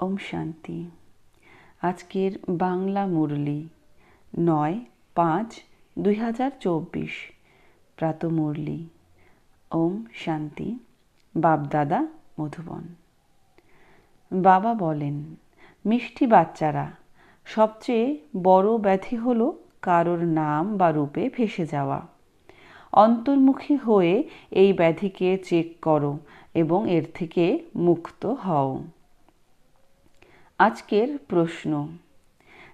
ওম শান্তি। আজকের বাংলা মুরলি নয় পাঁচ দুই হাজার চব্বিশ। প্রাত মুরলি। ওম শান্তি। বাপদাদা মধুবন। বাবা বলেন, মিষ্টি বাচ্চারা, সবচেয়ে বড় ব্যাধি হলো কারোর নাম বা রূপে ভেসে যাওয়া। অন্তর্মুখী হয়ে এই ব্যাধিকে চেক করো এবং এর থেকে মুক্ত হও। আজকের প্রশ্ন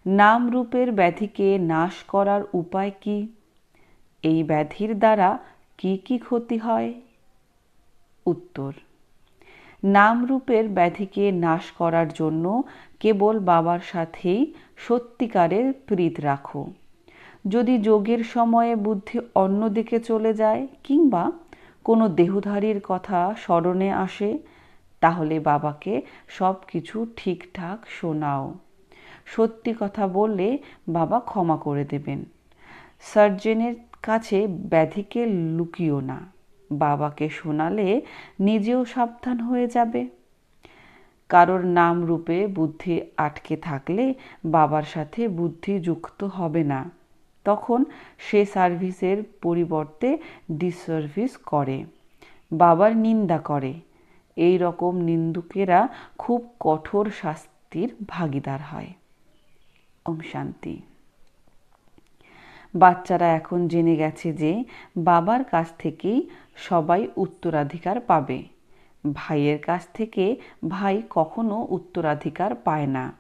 নাম রূপের ব্যাধিকে নাশ করার উপায় কি? এই ব্যাধির দ্বারা কি কি ক্ষতি হয়? উত্তর নাম রূপের ব্যাধিকে নাশ করার জন্য কেবল বাবার সাথেই সত্যিকারের প্রীত রাখো। যদি যোগের সময়ে বুদ্ধি অন্যদিকে চলে যায় কিংবা কোনো দেহধারীর কথা স্মরণে আসে তাহলে বাবাকে সব কিছু ঠিকঠাক শোনাও। সত্যি কথা বললে বাবা ক্ষমা করে দেবেন। সার্জেনের কাছে ব্যাধিকে লুকিও না। বাবাকে শোনালে নিজেও সাবধান হয়ে যাবে। কারোর নাম রূপে বুদ্ধি আটকে থাকলে বাবার সাথে বুদ্ধি যুক্ত হবে না। তখন সে সার্ভিসের পরিবর্তে ডিসার্ভিস করে। বাবার নিন্দা করে। এই রকম নিন্দুকেরা খুব কঠোর শাস্তির ভাগিদার হয়। ওম শান্তি। বাচ্চারা এখন জেনে গেছে যে বাবার কাছ থেকেই সবাই উত্তরাধিকার পাবে। ভাইয়ের কাছ থেকে ভাই কখনো উত্তরাধিকার পায় না।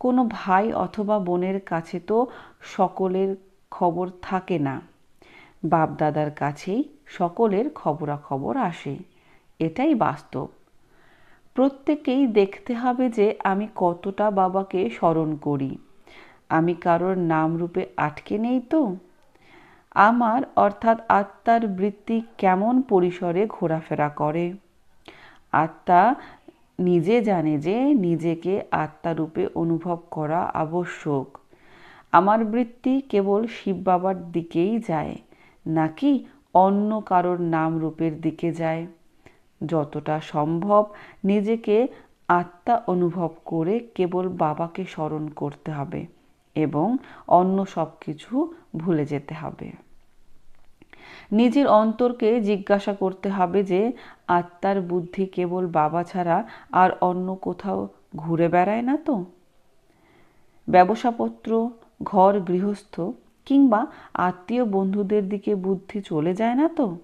কোনো ভাই অথবা বোনের কাছে তো সকলের খবর থাকে না। বাপ দাদার কাছেই সকলের খবরাখবর আসে। এটাই বাস্তব। প্রত্যেকেই দেখতে হবে যে আমি কতটা বাবাকে স্মরণ করি। আমি কারোর নাম রূপে আটকে নেই তো? আমার অর্থাৎ আত্মার বৃত্তি কেমন পরিসরে ঘোরাফেরা করে? আত্মা নিজে জানে যে নিজেকে আত্মারূপে অনুভব করা আবশ্যক। আমার বৃত্তি কেবল শিব বাবার দিকেই যায়, নাকি অন্য কারোর নাম রূপের দিকে যায়? যতটা সম্ভব নিজেকে আত্মা অনুভব করে কেবল বাবাকে স্মরণ করতে হবে এবং অন্য সব কিছু ভুলে যেতে হবে। নিজের অন্তরকে জিজ্ঞাসা করতে হবে যে, আত্মার বুদ্ধি কেবল বাবা ছাড়া আর অন্য কোথাও ঘুরে বেড়ায় না তো? ব্যবসাপত্র, ঘর গৃহস্থ কিংবা আত্মীয় বন্ধুদের দিকে বুদ্ধি চলে যায় না তো?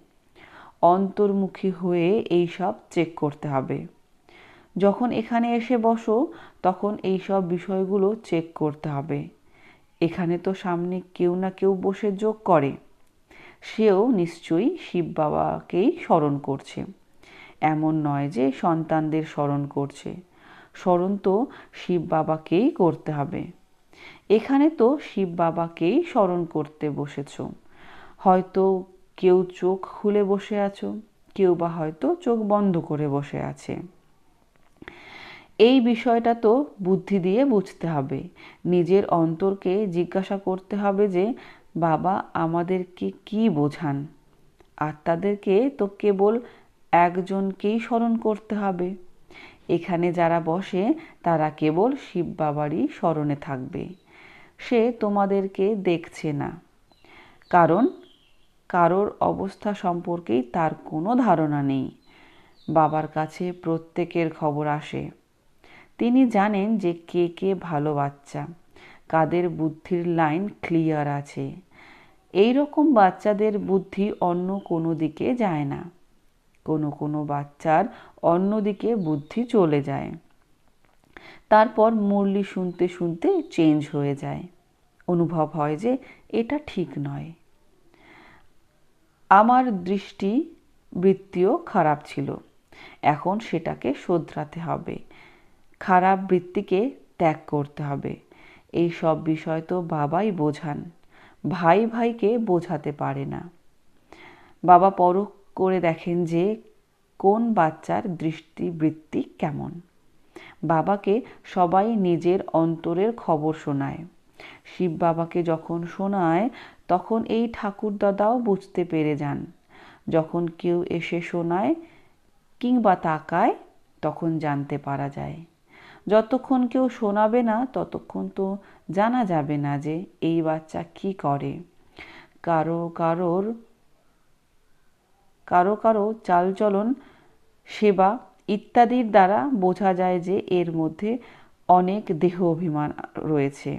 অন্তর্মুখী হয়ে এই সব চেক করতে হবে। যখন এখানে এসে বসো, তখন এই সব বিষয়গুলো চেক করতে হবে। এখানে তো সামনে কেউ না কেউ বসে যোগ করে। সেও নিশ্চয়ই শিব বাবাকেই স্মরণ করছে। এমন নয় যে সন্তানদের স্মরণ করছে। স্মরণ তো শিব বাবাকেই করতে হবে। এখানে তো শিব বাবাকেই স্মরণ করতে বসেছ। হয়তো কেউ চোখ খুলে বসে আছো, কেউ বা হয়তো চোখ বন্ধ করে বসে আছে। এই বিষয়টা তো বুদ্ধি দিয়ে বুঝতে হবে। নিজের অন্তরকে জিজ্ঞাসা করতে হবে যে, বাবা, আমাদেরকে কি বোঝান? আত্মাদেরকে তো কেবল একজনকেই স্মরণ করতে হবে। এখানে যারা বসে, তারা কেবল শিব বাবারই স্মরণে থাকবে। সে তোমাদেরকে দেখছে না। কারণ কারোর অবস্থা সম্পর্কেই তার কোনো ধারণা নেই। বাবার কাছে প্রত্যেকের খবর আসে। তিনি জানেন যে কে কে ভালো বাচ্চা, কাদের বুদ্ধির লাইন ক্লিয়ার আছে। এই রকম বাচ্চাদের বুদ্ধি অন্য কোনো দিকে যায় না। কোনো কোনো বাচ্চার অন্য দিকে বুদ্ধি চলে যায়। তারপর মুরলি শুনতে শুনতে চেঞ্জ হয়ে যায়। অনুভব হয় যে এটা ঠিক নয়। আমার দৃষ্টি বৃত্তিও খারাপ ছিল। এখন সেটাকে শোধরাতে হবে। খারাপ বৃত্তিকে ত্যাগ করতে হবে। এই সব বিষয় তো বাবাই বোঝান। ভাই ভাইকে বোঝাতে পারে না। বাবা পরখ করে দেখেন যে কোন বাচ্চার দৃষ্টিবৃত্তি কেমন। বাবাকে সবাই নিজের অন্তরের খবর শোনায়। শিব বাবাকে যখন শোনায় তখন এই ঠাকুর দাদাও বুঝতে পেরে যান। যখন কেউ এসে শোনায় কিংবা তাকায়, তখন জানতে পারা যায়। যতক্ষণ কেউ শোনাবে না, ততক্ষণ তো জানা যাবে না যে এই বাচ্চা কি করে। কারও কারোর, কারও কারও চালচলন, সেবা ইত্যাদির দ্বারা বোঝা যায় যে এর মধ্যে অনেক দেহ অভিমান রয়েছে।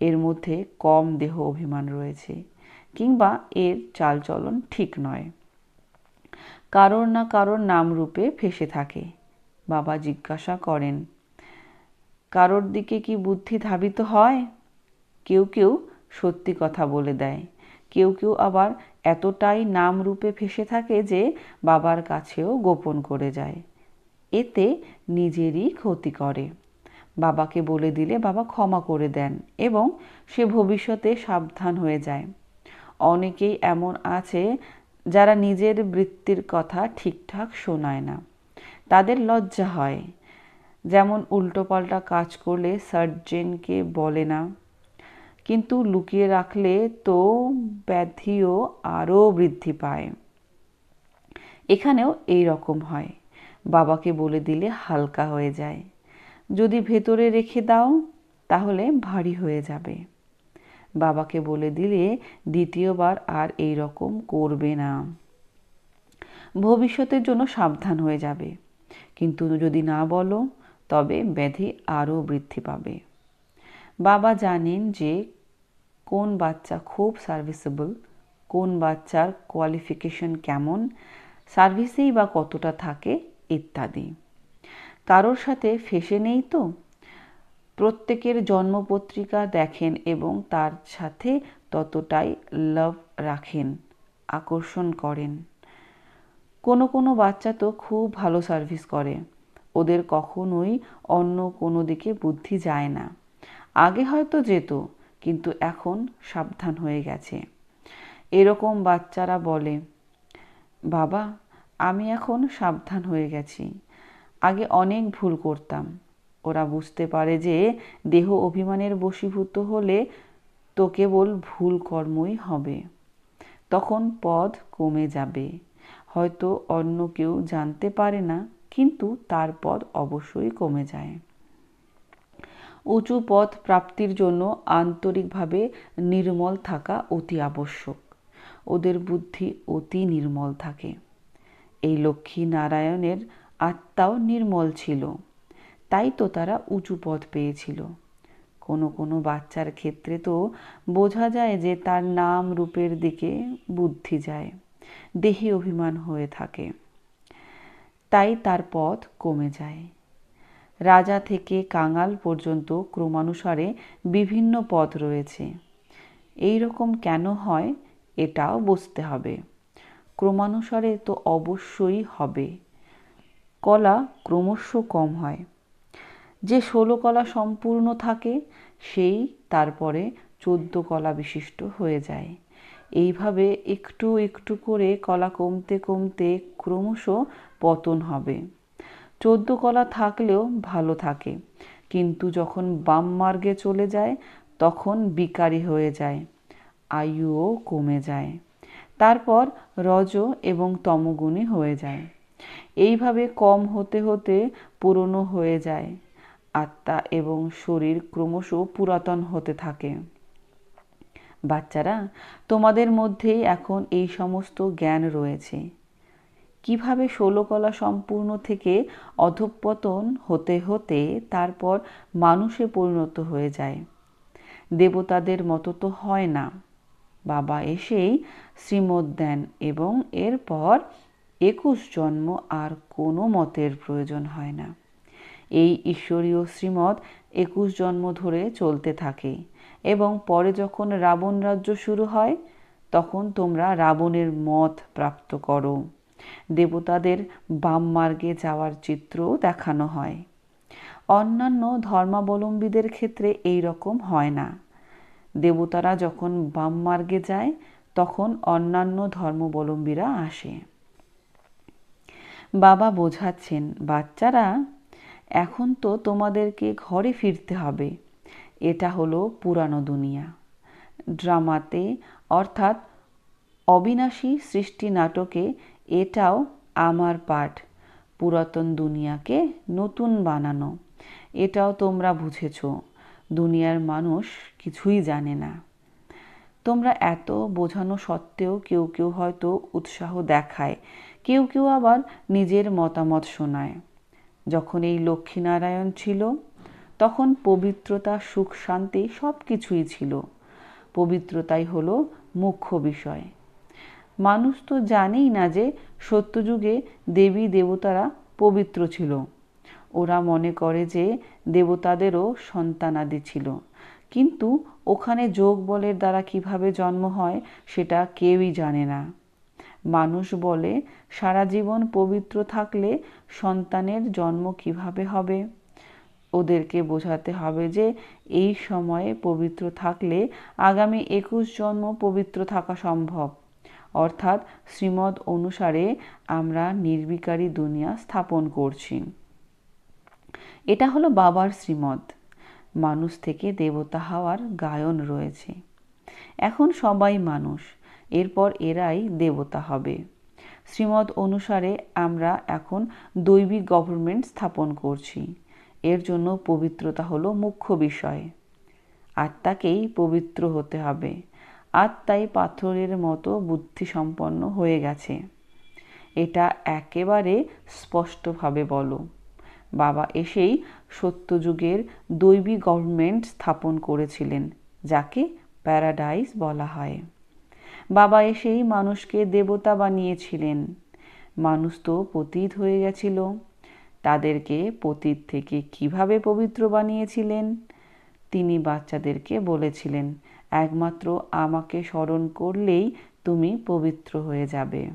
এর মধ্যে কম দেহ অভিমান রয়েছে কিংবা এর চালচলন ঠিক নয়। কারোর না কারোর নাম রূপে ফেসে থাকে, বাবা জিজ্ঞাসা করেন, কারোর দিকে কি বুদ্ধি ধাবিত হয়? কেউ কেউ সত্যি কথা বলে দেয়, কেউ কেউ আবার এতটাই নাম রূপে ফেসে থাকে যে বাবার কাছেও গোপন করে যায়। এতে নিজেরই ক্ষতি করে। বাবাকে বলে দিলে বাবা ক্ষমা করে দেন এবং সে ভবিষ্যতে সাবধান হয়ে যায়। অনেকেই এমন আছে যারা নিজের বৃত্তির কথা ঠিকঠাক শোনায় না। তাদের লজ্জা হয়। যেমন উল্টোপাল্টা কাজ করলে সার্জেনকে বলে না। কিন্তু লুকিয়ে রাখলে তো ব্যাধিও আরও বৃদ্ধি পায়। এখানেও এই রকম হয়। বাবাকে বলে দিলে হালকা হয়ে যায়। যদি ভেতরে রেখে দাও, তাহলে ভারী হয়ে যাবে। বাবাকে বলে দিলে, দ্বিতীয়বার আর এই রকম করবে না। ভবিষ্যতের জন্য সাবধান হয়ে যাবে। কিন্তু যদি না বলো, তবে ব্যাধি আরও বৃদ্ধি পাবে। বাবা জানেন যে কোন বাচ্চা খুব সার্ভিসেবল, কোন বাচ্চার কোয়ালিফিকেশন কেমন, সার্ভিসেই বা কতটা থাকে, ইত্যাদি। কারোর সাথে ফেসে নেই তো? প্রত্যেকের জন্মপত্রিকা দেখেন এবং তার সাথে ততটাই লাভ রাখেন, আকর্ষণ করেন। কোনো কোনো বাচ্চা তো খুব ভালো সার্ভিস করে। ওদের কখনোই অন্য কোনো দিকে বুদ্ধি যায় না। আগে হয়তো যেত, কিন্তু এখন সাবধান হয়ে গেছে। এরকম বাচ্চারা বলে, বাবা, আমি এখন সাবধান হয়ে গেছি। আগে অনেক ভুল করতাম। ওরা বুঝতে পারে যে দেহ অভিমানের বশীভূত হলে তো কেবল ভুল কর্মই হবে। তখন পদ কমে যাবে। হয়তো অন্য কেউ জানতে পারে না, কিন্তু তার পদ অবশ্যই কমে যায়। উঁচু পথ প্রাপ্তির জন্য আন্তরিকভাবে নির্মল থাকা অতি আবশ্যক। ওদের বুদ্ধি অতি নির্মল থাকে। এই লক্ষ্মী নারায়ণের আত্মাও নির্মল ছিল। তাই তো তারা উঁচু পথ পেয়েছিল। কোনো কোনো বাচ্চার ক্ষেত্রে তো বোঝা যায় যে তার নাম রূপের দিকে বুদ্ধি যায়, দেহে অভিমান হয়ে থাকে। তাই তার পথ কমে যায়। রাজা থেকে কাঙাল পর্যন্ত ক্রমানুসারে বিভিন্ন পথ রয়েছে। এই রকম কেন হয়, এটাও বুঝতে হবে। ক্রমানুসারে তো অবশ্যই হবে। কলা ক্রমশ কম হয়। যে ষোলো কলা সম্পূর্ণ থাকে, সেই তারপরে চোদ্দ কলা বিশিষ্ট হয়ে যায়। এইভাবে একটু একটু করে কলা কমতে কমতে ক্রমশ পতন হবে। চোদ্দ কলা থাকলেও ভালো থাকে, কিন্তু যখন বাম মার্গে চলে যায়, তখন বিকারী হয়ে যায়, আয়ুও কমে যায়। তারপর রজ এবং তমগুণী হয়ে যায়। এইভাবে কম হতে হতে পুরনো হয়ে যায়। আত্মা এবং শরীর ক্রমশ পুরাতন হতে থাকে। বাচ্চারা, তোমাদের মধ্যেই এখন এই সমস্ত জ্ঞান রয়েছে। কীভাবে ষোলকলা সম্পূর্ণ থেকে অধঃপতন হতে হতে তারপর মানুষে পরিণত হয়ে যায়। দেবতাদের মতো তো হয় না। বাবা এসেই শ্রীমদ দেন এবং এরপর একুশ জন্ম আর কোনো মতের প্রয়োজন হয় না। এই ঈশ্বরীয় শ্রীমদ একুশ জন্ম ধরে চলতে থাকে এবং পরে যখন রাবণ রাজ্য শুরু হয়, তখন তোমরা রাবণের মত প্রাপ্ত করো। দেবতাদের বাম মার্গে যাওয়ার চিত্রও দেখানো হয়। অন্যান্য ধর্মাবলম্বীদের ক্ষেত্রে এই রকম হয় না। দেবতারা যখন বাম মার্গে যায়, তখন অন্যান্য ধর্মাবলম্বীরা আসে। বাবা বোঝাচ্ছেন, বাচ্চারা, এখন তো তোমাদেরকে ঘরে ফিরতে হবে। এটা হলো পুরানো দুনিয়া। ড্রামাতে, অর্থাৎ অবিনাশী সৃষ্টি নাটকে, এটাও আমার পাঠ। পুরাতন দুনিয়াকে নতুন বানানো, এটাও তোমরা বুঝেছ। দুনিয়ার মানুষ কিছুই জানে না। তোমরা এত বোঝানো সত্ত্বেও কেউ কেউ হয়তো উৎসাহ দেখায় কেউ কেউ আবার নিজের মতামত শোনায়। যখন এই লক্ষ্মীনারায়ণ ছিল, তখন পবিত্রতা, সুখ, শান্তি সব কিছুই ছিল। পবিত্রতাই হলো মুখ্য বিষয়। মানুষ তো জানেই না যে সত্যযুগে দেবী, দেবতারা পবিত্র ছিল। ওরা মনে করে যে দেবতাদেরও সন্তানাদি ছিল। কিন্তু ওখানে যোগ বলের দ্বারা কীভাবে জন্ম হয়, সেটা কেউই জানে না। মানুষ বলে সারা জীবন পবিত্র থাকলে সন্তানের জন্ম কীভাবে হবে? ওদেরকে বোঝাতে হবে যে এই সময়ে পবিত্র থাকলে আগামী একুশ জন্ম পবিত্র থাকা সম্ভব। অর্থাৎ শ্রীমদ অনুসারে আমরা নির্বিকারী দুনিয়া স্থাপন করছি। এটা হলো বাবার শ্রীমদ মানুষ থেকে দেবতা হওয়ার গায়ন রয়েছে। এখন সবাই মানুষ, এরপর এরাই দেবতা হবে। শ্রীমদ অনুসারে আমরা এখন দৈবিক গভর্নমেন্ট স্থাপন করছি। এর জন্য পবিত্রতা হলো মুখ্য বিষয়। আত্মাকেই পবিত্র হতে হবে। আত্মাই পাথরের মতো বুদ্ধিসম্পন্ন হয়ে গেছে। এটা একেবারে স্পষ্টভাবে বলো। বাবা এসেই সত্যযুগের দৈবী গভর্নমেন্ট স্থাপন করেছিলেন, যাকে প্যারাডাইস বলা হয়। বাবা এসেই মানুষকে দেবতা বানিয়েছিলেন। মানুষ তো পতীত হয়ে গেছিল। তাদেরকে পতীত থেকে কীভাবে পবিত্র বানিয়েছিলেন? তিনি বাচ্চাদেরকে বলেছিলেন, একমাত্র আমাকে স্মরণ করলেই তুমি পবিত্র হয়ে যাবে।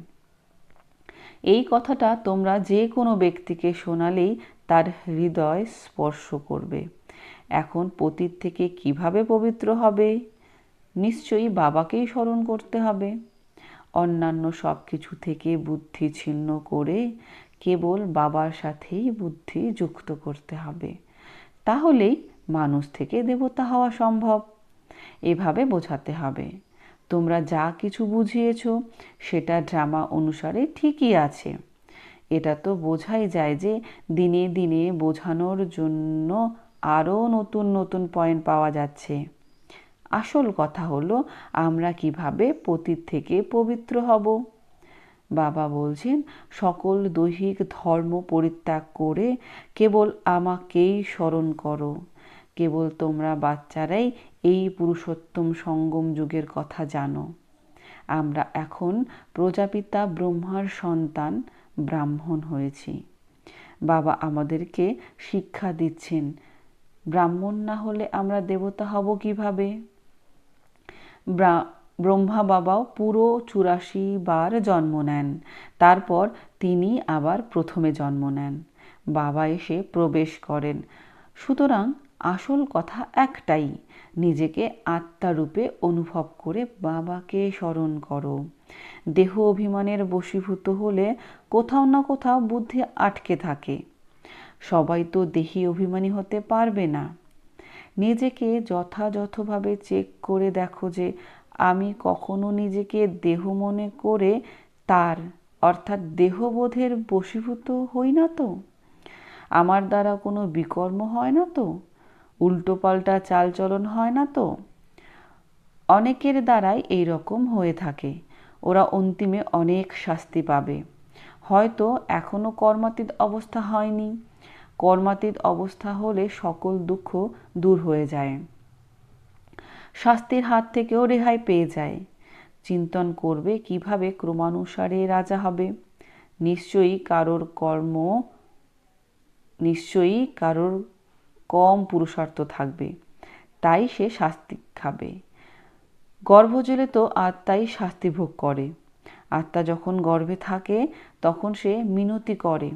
এই কথাটা তোমরা যে কোনো ব্যক্তিকে শোনালেই তার হৃদয় স্পর্শ করবে। এখন পতীত থেকে কীভাবে পবিত্র হবে? নিশ্চয়ই বাবাকেই স্মরণ করতে হবে। অন্যান্য সব কিছু থেকে বুদ্ধি ছিন্ন করে কেবল বাবার সাথেই বুদ্ধি যুক্ত করতে হবে। তাহলেই মানুষ থেকে দেবতা হওয়া সম্ভব। এভাবে বোঝাতে হবে। তোমরা যা কিছু বুঝিয়েছ, সেটা ড্রামা অনুসারে ঠিকই আছে। এটা তো বোঝাই যায় যে দিনে দিনে বোঝানোর জন্য আরও নতুন নতুন পয়েন্ট পাওয়া যাচ্ছে। আসল কথা হলো, আমরা কীভাবে পতীত থেকে পবিত্র হব? বাবা বলছেন, সকল দৈহিক ধর্ম পরিত্যাগ করে কেবল আমাকেই স্মরণ করো। কেবল তোমরা বাচ্চারাই এই পুরুষোত্তম সঙ্গম যুগের কথা জানো। আমরা এখন প্রজাপিতা ব্রহ্মার সন্তান, ব্রাহ্মণ হয়েছি। বাবা আমাদেরকে শিক্ষা দিচ্ছেন, ব্রাহ্মণ না হলে আমরা দেবতা হব কীভাবে? ব্রহ্মা বাবাও পুরো চুরাশি বার জন্ম নেন। তারপর তিনি আবার প্রথমে জন্ম নেন। বাবা এসে প্রবেশ করেন। সুতরাং আসল কথা একটাই, নিজেকে আত্মারূপে অনুভব করে বাবাকে স্মরণ করো। দেহ অভিমানের বশীভূত হলে কোথাও না কোথাও বুদ্ধি আটকে থাকে। সবাই তো দেহি অভিমানী হতে পারবে না। নিজেকে যথাযথভাবে চেক করে দেখো যে আমি কখনো নিজেকে দেহ মনে করে তার, অর্থাৎ দেহবোধের বশীভূত হই না তো। আমার দ্বারা কোনো বিকর্ম হয় না তো। উল্টোপাল্টা চালচলন হয় না তো। অনেকের দ্বারাই এই রকম হয়ে থাকে। ওরা অন্তিমে অনেক শাস্তি পাবে। হয়তো এখনও কর্মাতীত অবস্থা হয়নি। কর্মাতীত অবস্থা হলে সকল দুঃখ দূর হয়ে যায়। শাস্তির হাত থেকেও রেহাই পেয়ে যায়। চিন্তন করবে কীভাবে ক্রমানুসারে রাজা হবে। নিশ্চয়ই কারোর কর্ম, নিশ্চয়ই কারোর কম পুরুষার্থ থাকবে। তাই সে শাস্তি খাবে। গর্ভজলে তো আত্মাই শাস্তি ভোগ করে। আত্মা যখন গর্ভে থাকে, তখন সে মিনতি করে।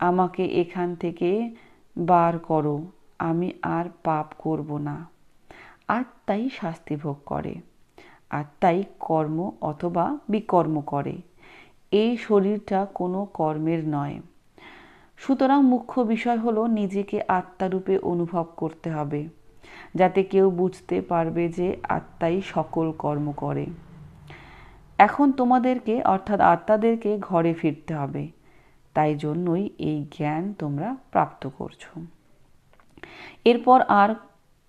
আমাকে এখান থেকে বার করো, আমি আর পাপ করব না। আত্মাই শাস্তি ভোগ করে আত্মাই কর্ম অথবা বিকর্ম করে। এই শরীরটা কোনো কর্মের নয়। সুতরাং মুখ্য বিষয় হলো নিজেকে আত্মারূপে অনুভব করতে হবে, যাতে কেউ বুঝতে পারবে যে আত্মাই সকল কর্ম করে। এখন তোমাদেরকে, অর্থাৎ আত্মাদেরকে ঘরে ফিরতে হবে। তাই জন্যই এই জ্ঞান তোমরা প্রাপ্ত করছ। এরপর আর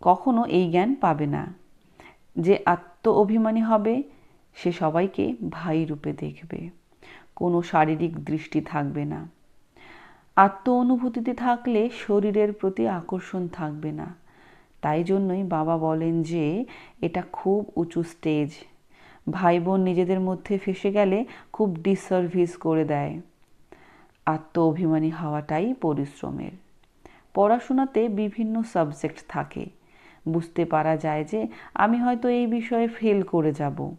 কখনো এই জ্ঞান পাবে না। যে আত্ম অভিমানী হবে, সে সবাইকে ভাই রূপে দেখবে। কোনো শারীরিক দৃষ্টি থাকবে না। আত্ম অনুভূতিতে থাকলে শরীরের প্রতি আকর্ষণ থাকবে না। তাই জন্যই বাবা বলেন যে, এটা খুব উঁচু স্টেজ ভাই বোন নিজেদের মধ্যে ফেসে গেলে খুব ডিসার্ভিস করে দেয়। আত্ম অভিমানী হওয়াটাই পরিশ্রমের। পড়াশোনাতে বিভিন্ন সাবজেক্ট থাকে। বুঝতে পারা যায় যে আমি হয়তো এই বিষয়ে ফেল করে যাব।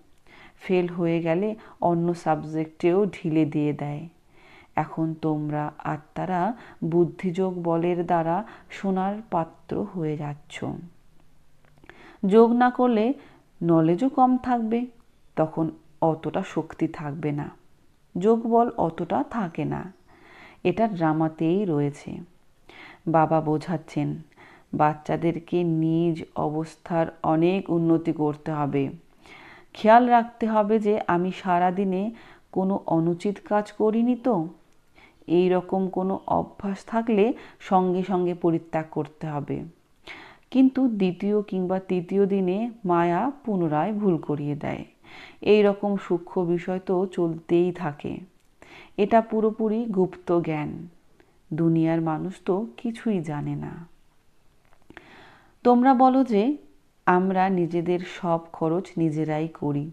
ফেল হয়ে গেলে অন্য সাবজেক্টেও ঢিলে দিয়ে দেয়। এখন তোমরা আত্মারা বুদ্ধিযোগ বলের দ্বারা সোনার পাত্র হয়ে যাচ্ছ। যোগ না করলে নলেজও কম থাকবে, তখন অতটা শক্তি থাকবে না। যোগ বল অতটা থাকে না। এটা ড্রামাতেই রয়েছে। বাবা বোঝাচ্ছেন, বাচ্চাদেরকে নিজ অবস্থার অনেক উন্নতি করতে হবে। খেয়াল রাখতে হবে যে আমি সারা দিনে কোনো অনুচিত কাজ করিনি তো। এই রকম কোনো অভ্যাস থাকলে সঙ্গে সঙ্গে পরিত্যাগ করতে হবে। কিন্তু দ্বিতীয় কিংবা তৃতীয় দিনে মায়া পুনরায় ভুল করিয়ে দেয়। এই রকম সূক্ষ্ম বিষয় তো চলতেই থাকে। এটা পুরোপুরি গুপ্ত জ্ঞান। দুনিয়ার মানুষ তো কিছুই জানে না। তোমরা বলো যে, আমরা নিজেদের সব খরচ নিজেরাই করি।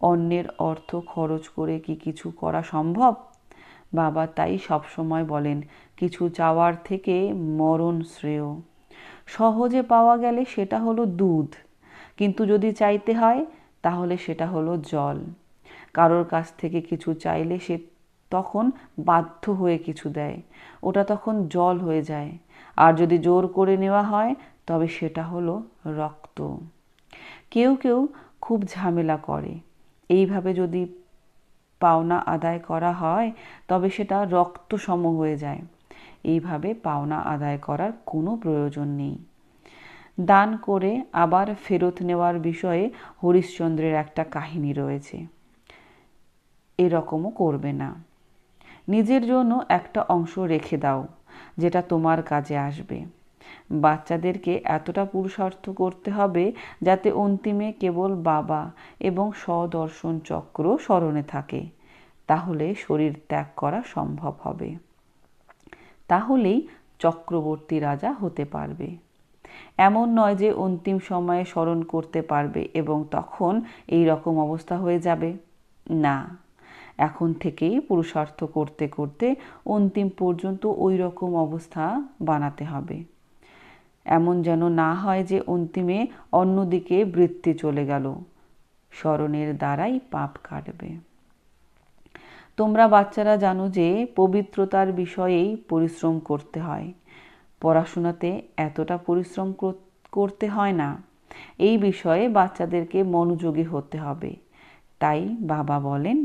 অন্যের অর্থ খরচ করে কি কিছু করা সম্ভব? বাবা তাই সবসময় বলেন, কিছু চাওয়ার থেকে মরণ শ্রেয়। সহজে পাওয়া গেলে সেটা হলো দুধ। কিন্তু যদি চাইতে হয়, তাহলে সেটা হলো জল। কারোর কাছ থেকে কিছু চাইলে সে তখন বাধ্য হয়ে কিছু দেয়। ওটা তখন জল হয়ে যায়। আর যদি জোর করে নেওয়া হয়, তবে সেটা হলো রক্ত। কেউ কেউ খুব ঝামেলা করে। এইভাবে যদি পাওনা আদায় করা হয়, তবে সেটা রক্ত সম হয়ে যায়। এইভাবে পাওনা আদায় করার কোনো প্রয়োজন নেই। দান করে আবার ফেরত নেওয়ার বিষয়ে হরিশ্চন্দ্রের একটা কাহিনী রয়েছে। এরকমও করবে না। নিজের জন্য একটা অংশ রেখে দাও, যেটা তোমার কাজে আসবে। বাচ্চাদেরকে এতটা পুরুষার্থ করতে হবে যাতে অন্তিমে কেবল বাবা এবং স্বদর্শন চক্র স্মরণে থাকে। তাহলে শরীর ত্যাগ করা সম্ভব হবে। তাহলেই চক্রবর্তী রাজা হতে পারবে। এমন নয় যে অন্তিম সময়ে স্মরণ করতে পারবে এবং তখন এই রকম অবস্থা হয়ে যাবে। না। এখন থেকেই পুরুষার্থ করতে করতে অন্তিম পর্যন্ত ওই রকম অবস্থা বানাতে হবে। এমন যেন না হয় যে অন্তিমে অন্যদিকে বৃত্তি চলে গেল। স্মরণের দ্বারাই পাপ কাটবে। তোমরা বাচ্চারা জানো যে পবিত্রতার বিষয়েই পরিশ্রম করতে হয়। পড়াশোনাতে এতটা পরিশ্রম করতে হয় না। এই বিষয়ে বাচ্চাদেরকে মনোযোগী হতে হবে। তাই বাবা বলেন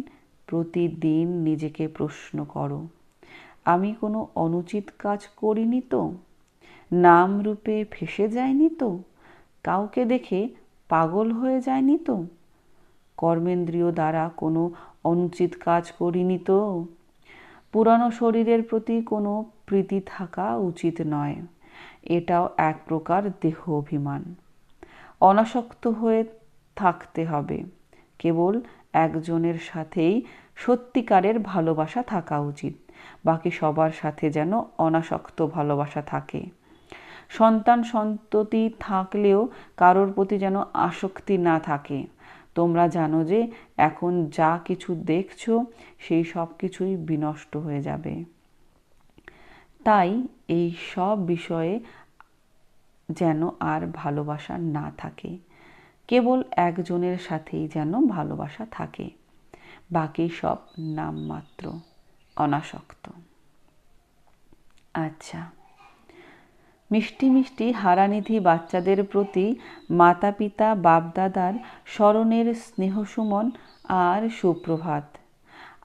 প্রতিদিন নিজেকে প্রশ্ন করো, আমি কোনো অনুচিত কাজ করিনি তো? নাম রূপে ফেসে যায়নি তো? কাউকে দেখে পাগল হয়ে যায়নি তো? কর্মেন্দ্রীয় দ্বারা কোনো অনুচিত কাজ করিনি তো? পুরানো শরীরের প্রতি কোনো প্রীতি থাকা উচিত নয়। এটাও এক প্রকার দেহ অভিমান। অনাসক্ত হয়ে থাকতে হবে। কেবল একজনের সাথেই সত্যিকারের ভালোবাসা থাকা উচিত। বাকি সবার সাথে যেন অনাসক্ত ভালোবাসা থাকে। সন্তান সন্ততি থাকলেও কারোর প্রতি যেন আসক্তি না থাকে। তোমরা জানো যে এখন যা কিছু দেখছ, সেই সব কিছুই বিনষ্ট হয়ে যাবে। তাই এই সব বিষয়ে যেন আর ভালোবাসা না থাকে। কেবল একজনের সাথেই যেন ভালোবাসা থাকে। বাকি সব নামমাত্র, অনাসক্ত। আচ্ছা মিষ্টি মিষ্টি হারানিধি বাচ্চাদের প্রতি মাতা পিতা বাপদাদার স্মরণের স্নেহসুমন আর সুপ্রভাত।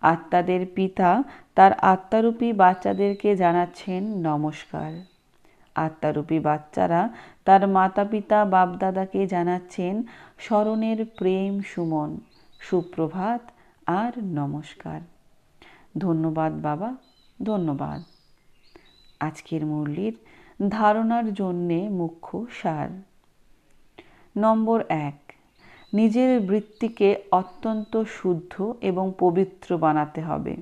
আত্মাদের পিতা তার আত্মারূপী বাচ্চাদেরকে জানাচ্ছেন নমস্কার। আত্মারূপী বাচ্চারা তার মাতা পিতা বাপদাদাকে জানাচ্ছেন স্মরণের প্রেম সুমন। সুপ্রভাত আর নমস্কার। ধন্যবাদ বাবা, ধন্যবাদ। আজকের মুরলির ধারণার জন্যে মুখ্য সার। নম্বর এক, নিজের বৃত্তিকে অত্যন্ত শুদ্ধ এবং পবিত্র বানাতে হবে।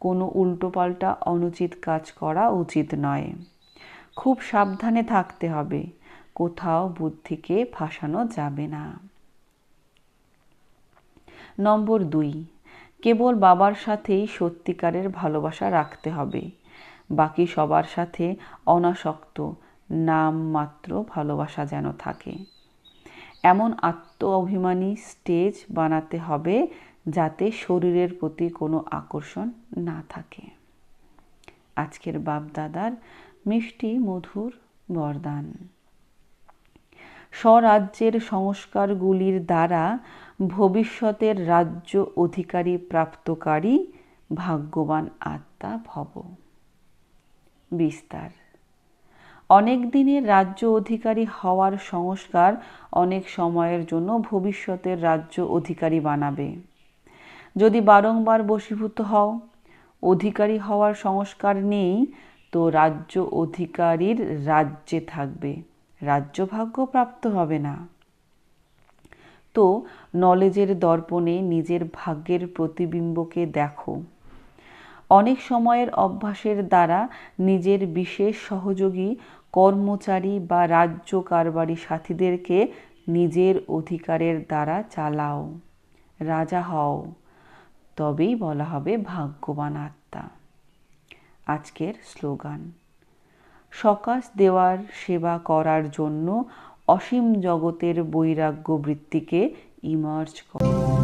কোনো উল্টোপাল্টা অনুচিত কাজ করা উচিত নয়। খুব সাবধানে থাকতে হবে। কোথাও বুদ্ধিকে ফাঁসানো যাবে না। নম্বর দুই, কেবল বাবার সাথেই সত্যিকারের ভালোবাসা রাখতে হবে। বাকি সবার সাথে অনাসক্ত নাম মাত্র ভালোবাসা যেন থাকে। এমন আত্ম অভিমানী স্টেজ বানাতে হবে যাতে শরীরের প্রতি কোনো আকর্ষণ না থাকে। আজকের বাপদাদার মিষ্টি মধুর বরদান। স্বরাজ্যের সংস্কারগুলির দ্বারা ভবিষ্যতের রাজ্য অধিকারী প্রাপ্তকারী ভাগ্যবান আত্মা ভব। বিস্তার। অনেক দিনের রাজ্য অধিকারী হওয়ার সংস্কার অনেক সময়ের জন্য ভবিষ্যতের রাজ্য অধিকারী বানাবে। যদি বারংবার বশীভূত হও, অধিকারী হওয়ার সংস্কার নেই তো রাজ্য অধিকারীর রাজ্যে থাকবে। রাজ্য ভাগ্য প্রাপ্ত হবে না। তো নলেজের দর্পণে নিজের ভাগ্যের প্রতিবিম্বকে দেখো। অনেক সময়ের অভ্যাসের দ্বারা নিজের বিশেষ সহযোগী, কর্মচারী বা রাজ্য কারবারি সাথীদেরকে নিজের অধিকারের দ্বারা চালাও। রাজা হও। তবেই বলা হবে ভাগ্যবান আত্মা। আজকের স্লোগান। সকাশ দেওয়ার সেবা করার জন্য অসীম জগতের বৈরাগ্য বৃত্তিকে ইমার্জ করে।